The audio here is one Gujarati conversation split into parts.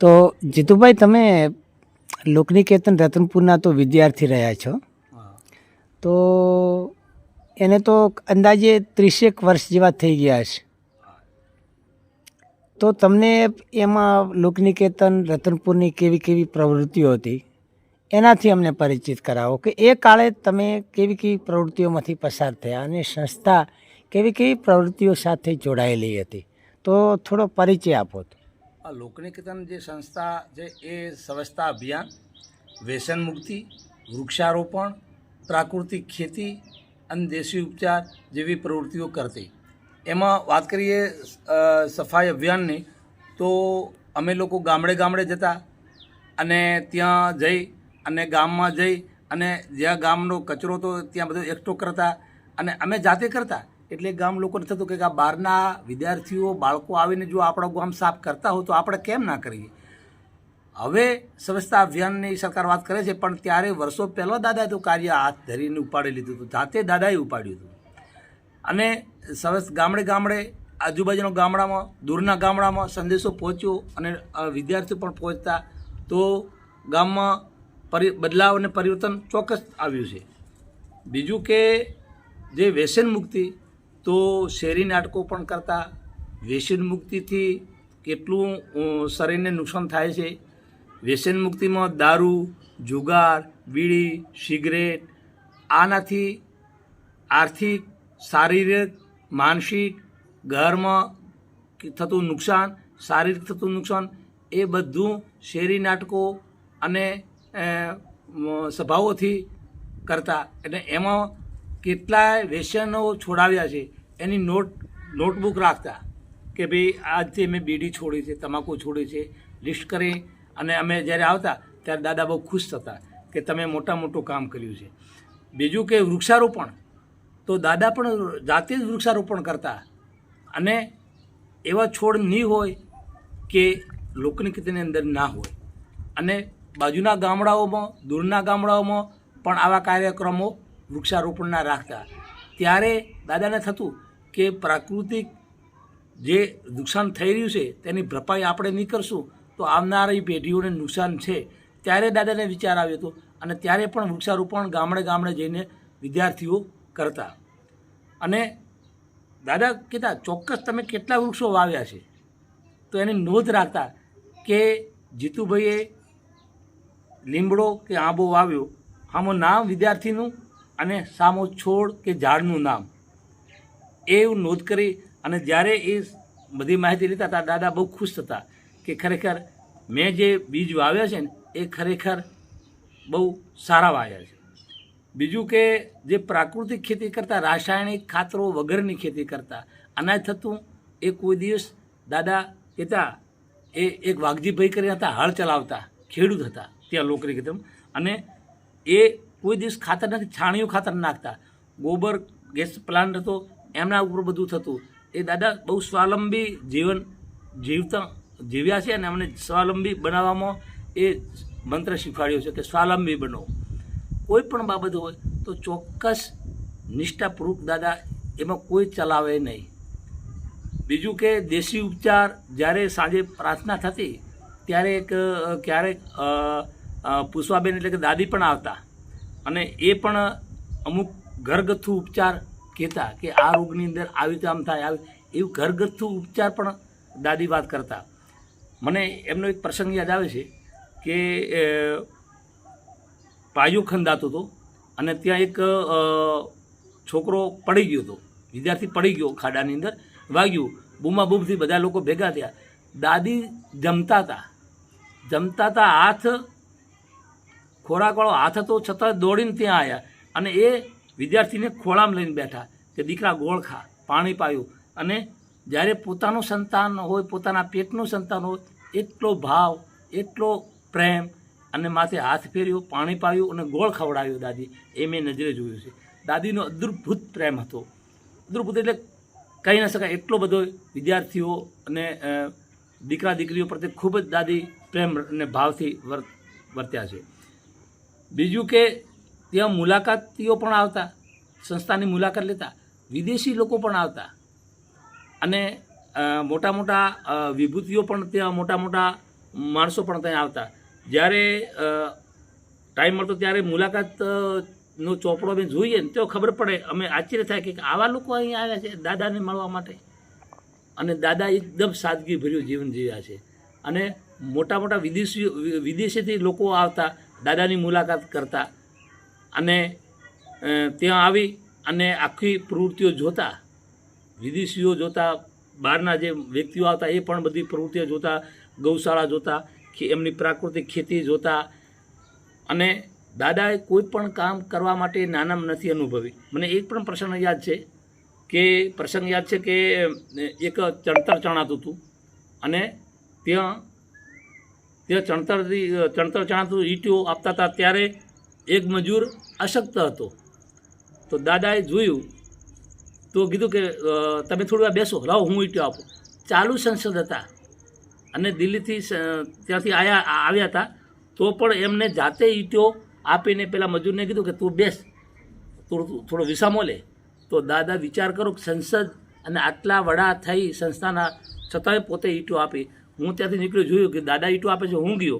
તો જીતુભાઈ, તમે લોકનિકેતન રતનપુરના તો વિદ્યાર્થી રહ્યા છો. તો એને તો અંદાજે ત્રીસેક વર્ષ જેવા થઈ ગયા છે તો તમને એમાં લોકનિકેતન રતનપુરની કેવી કેવી પ્રવૃત્તિઓ હતી? એનાથી અમને પરિચિત કરાવો કે એ કાળે તમે કેવી કેવી પ્રવૃત્તિઓમાંથી પસાર થયા અને સંસ્થા કેવી કેવી પ્રવૃત્તિઓ સાથે જોડાયેલી હતી? તો થોડો પરિચય આપો તો. આ લોકનિકેતન જે સંસ્થા છે, એ સ્વચ્છતા અભિયાન, વ્યસન મુક્તિ, વૃક્ષારોપણ, પ્રાકૃતિક ખેતી અને દેશી ઉપચાર જેવી પ્રવૃત્તિઓ કરતી. એમાં વાત કરીએ સફાઈ અભિયાનની, તો અમે લોકો ગામડે ગામડે જતા અને ત્યાં જઈ અને ગામમાં જઈ અને જ્યાં ગામનો કચરો તો ત્યાં બધો એકઠો કરતા અને અમે જાતે કરતા. એટલે ગામ લોકોને થતું કે આ બહારના વિદ્યાર્થીઓ, બાળકો આવીને જો આપણો ગામ સાફ કરતા હોય તો આપણે કેમ ના કરીએ? હવે સ્વચ્છતા અભિયાનની સરકાર વાત કરે છે, પણ ત્યારે વર્ષો પહેલાં દાદાએ તો કાર્ય હાથ ધરીને ઉપાડી લીધું હતું. જાતે દાદાએ ઉપાડ્યું હતું. અને સરસ ગામડે ગામડે, આજુબાજુના ગામડામાં, દૂરના ગામડામાં સંદેશો પહોંચ્યો અને વિદ્યાર્થીઓ પણ પહોંચતા. તો ગામમાં પરિ, બદલાવ અને પરિવર્તન ચોક્કસ આવ્યું છે. બીજું કે જે વ્યસન મુક્તિ તો શેરી નાટકો પણ કરતા. વ્યસન મુક્તિથી કેટલું શરીરને નુકસાન થાય છે. વ્યસન મુક્તિમાં દારૂ, જુગાર, બીડી, સિગરેટ, આનાથી આર્થિક, શારીરિક, માનસિક, ઘરમાં થતું નુકસાન, શારીરિક થતું નુકસાન, એ બધું શેરી નાટકો અને સભાઓથી કરતા. એટલે એમાં કેટલાય વ્યસનો છોડાવ્યા છે. એની નોટ, નોટબુક રાખતા કે ભાઈ આજથી મેં બીડી છોડી છે, તમાકુ છોડી છે, લિસ્ટ કરી અને અમે જ્યારે આવતા ત્યારે દાદા બહુ ખુશ થતા કે તમે મોટા મોટું કામ કર્યું છે. બીજું કે વૃક્ષારોપણ, તો દાદા પણ જાતે જ વૃક્ષારોપણ કરતા અને એવા છોડ નહીં હોય કે લોકોની ખેતીની અંદર ના હોય. અને બાજુના ગામડાઓમાં, દૂરના ગામડાઓમાં પણ આવા કાર્યક્રમો વૃક્ષારોપણના રાખતા. ત્યારે દાદાને થતું કે પ્રાકૃતિક જે નુકસાન થઈ રહ્યું છે, તેની ભરપાઈ આપણે નહીં કરશું, તો આવનારી પેઢીઓને નુકસાન છે. ત્યારે દાદાને વિચાર આવ્યો હતો અને ત્યારે પણ વૃક્ષારોપણ ગામડે ગામડે જઈને વિદ્યાર્થીઓ કરતા. અને દાદા કહેતા, ચોક્કસ તમે કેટલા વૃક્ષો વાવ્યા છે? તો એની નોંધ રાખતા કે જીતુભાઈએ લીમડો કે આંબો વાવ્યો. આમો નામ વિદ્યાર્થીનું અને સામો છોડ કે ઝાડનું નામ. એ એવું નોંધ કરી અને જ્યારે એ બધી માહિતી લેતા હતા દાદા બહુ ખુશ થતા કે ખરેખર મેં જે બીજ વાવ્યા છે ને, એ ખરેખર બહુ સારા વાવ્યા છે. બીજું કે જે પ્રાકૃતિક ખેતી કરતાં, રાસાયણિક ખાતરો વગરની ખેતી કરતા, અનાજ થતું એ કોઈ દિવસ દાદા કહેતા, એ એક વાઘજીભાઈ કરીને હતા હળ ચલાવતા, ખેડૂત હતા, ત્યાં લોકરી કીધું અને એ કોઈ દિવસ ખાતર નથી, છાણિયું ખાતર નાખતા. ગોબર ગેસ પ્લાન્ટ હતો એમના ઉપર બધું થતું. એ દાદા બહુ સ્વાવલંબી જીવન જીવતા જીવ્યા છે અને અમને સ્વાવલંબી બનાવવામાં એ મંત્ર શીખવાડ્યો છે કે સ્વાવલંબી બનો. કોઈ પણ બાબત હોય તો ચોક્કસ નિષ્ઠાપૂર્વક દાદા એમાં કોઈ ચલાવે નહીં. બીજું કે દેશી ઉપચાર જ્યારે સાંજે પ્રાર્થના થતી, ત્યારે એક ક્યારેક પુષ્પાબેન એટલે કે દાદી પણ આવતા. અને એ પણ અમુક ઘરગથ્થુ ઉપચાર કહેતા કે આ રોગની અંદર આવી રીતે આમ થાય, આવી એવું ઘરગથ્થુ ઉપચાર પણ દાદી વાત કરતા. મને એમનો એક પ્રસંગ યાદ આવે છે કે પાયો ખંદાતો હતો અને ત્યાં એક છોકરો પડી ગયો હતો. વિદ્યાર્થી પડી ગયો ખાડાની અંદર, વાગ્યું. બૂમા બૂમથી બધા લોકો ભેગા થયા. દાદી જમતા હતા. જમતા હતા, હાથ ખોરાકવાળો હાથ હતો, છતાં દોડીને ત્યાં આવ્યા અને એ વિદ્યાર્થીને ખોળામાં લઈને બેઠા કે દીકરા ગોળ ખા, પાણી પાયું. અને જ્યારે પોતાનું સંતાન હોય, પોતાના પેટનું સંતાન હોય, એટલો ભાવ, એટલો પ્રેમ અને માથે હાથ ફેર્યો, પાણી પાયું અને ગોળ ખવડાવ્યો દાદી. એ મેં નજરે જોયું છે. દાદીનો અદ્ભુત પ્રેમ હતો. અદ્ભુત એટલે કહી ન શકાય એટલો બધો વિદ્યાર્થીઓ અને દીકરા દીકરીઓ પ્રત્યે ખૂબ જ દાદી પ્રેમ અને ભાવથી વર્ત વર્ત્યા છે. બીજું કે ત્યાં મુલાકાતીઓ પણ આવતા, સંસ્થાની મુલાકાત લેતા, વિદેશી લોકો પણ આવતા. અને મોટા મોટા વિભૂતિઓ પણ ત્યાં, મોટા મોટા માણસો પણ ત્યાં આવતા. જ્યારે ટાઈમ મળતો ત્યારે મુલાકાત નો ચોપડો અમે જોઈએ ને તો ખબર પડે. અમે આશ્ચર્ય થાય કે આવા લોકો અહીં આવ્યા છે, દાદાને મળવા માટે. અને દાદા એકદમ સાદગીભર્યું જીવન જીવ્યા છે. અને મોટા મોટા વિદેશીઓ વિદેશીથી લોકો આવતા, દાદાની મુલાકાત કરતા. અને ત્યાં આવી અને આખી પ્રવૃત્તિઓ જોતા, વિદેશીઓ જોતા, બહારના જે વ્યક્તિઓ આવતા એ પણ બધી પ્રવૃત્તિઓ જોતા, ગૌશાળા જોતા એમની પ્રાકૃતિક ખેતી જોતા અને દાદાએ કોઈ પણ કામ કરવા માટે નાનામાં નથી અનુભવી. મને એક પણ પ્રસંગ યાદ છે કે, પ્રસંગ યાદ છે કે એક ચણતર ચણાતું હતું અને ત્યાં ત્યાં ચણતરથી, ચણતર ચણાતું ઈંટીઓ આપતા હતા ત્યારે એક મજૂર અશક્ત હતો. તો દાદાએ જોયું, તો કીધું કે તમે થોડી વાર બેસો, લાવો, હું ઈંટો આપું. ચાલુ સંસદ હતા. અને દિલ્હીથી ત્યાંથી આયા આવ્યા હતા. તો પણ એમને જાતે ઈંટો આપીને પેલા મજૂરને કીધું કે, તું બેસ, થોડું, થોડો વિસામો લે. તો દાદા વિચાર કરો સંસદ અને આટલા વડા થઈ સંસ્થાના, છતાંય પોતે ઈંટો આપી. હું ત્યાંથી નીકળ્યો, જોયું કે દાદા ઈંટો આપે છે, હું ગયો.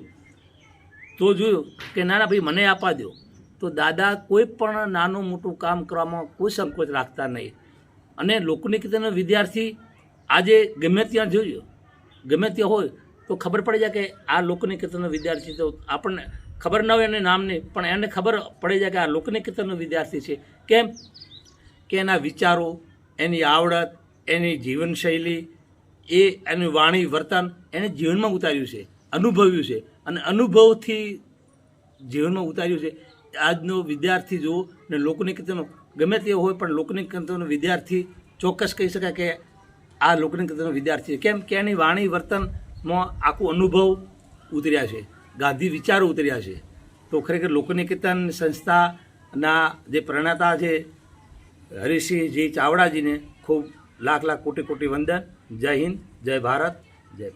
તો જોયું કે, ના ભાઈ, મને આપવા દો તો દાદા કોઈ પણ નાનું મોટું કામ કરવામાં કોઈ સંકોચ રાખતા નહીં. અને લોકનિકેતનનો વિદ્યાર્થી, આજે ગમે ત્યાં જોયું ગમે ત્યાં હોય તો ખબર પડી જાય કે આ લોકનિકેતનનો વિદ્યાર્થી તો આપણને ખબર ન હોય એને નામની, પણ એને ખબર પડી જાય કે આ લોકનિકેતનનો વિદ્યાર્થી છે. કેમ? કે એના વિચારો, એની આવડત, એની જીવનશૈલી, એ એની વાણી વર્તન એને જીવનમાં ઉતાર્યું છે, અનુભવ્યું છે. અને અનુભવથી જીવનમાં ઉતાર્યું છે. આજનો વિદ્યાર્થી જુઓ, ને લોકની કીર્તનો ગમે તે હોય, પણ લોકની કીર્તનનો વિદ્યાર્થી ચોક્કસ કહી શકાય કે આ લોકની કીર્તનનો વિદ્યાર્થી છે. કેમ કે એની વાણી વર્તનમાં આખું અનુભવ ઉતર્યા છે. ગાંધી વિચારો ઉતર્યા છે. તો ખરેખર લોકની કીર્તન સંસ્થાના જે પ્રણેતા છે હરિસિંહજી ચાવડાજીને ખૂબ લાખ લાખ કોટી કોટી વંદન. જય હિન્દ, જય ભારત, જય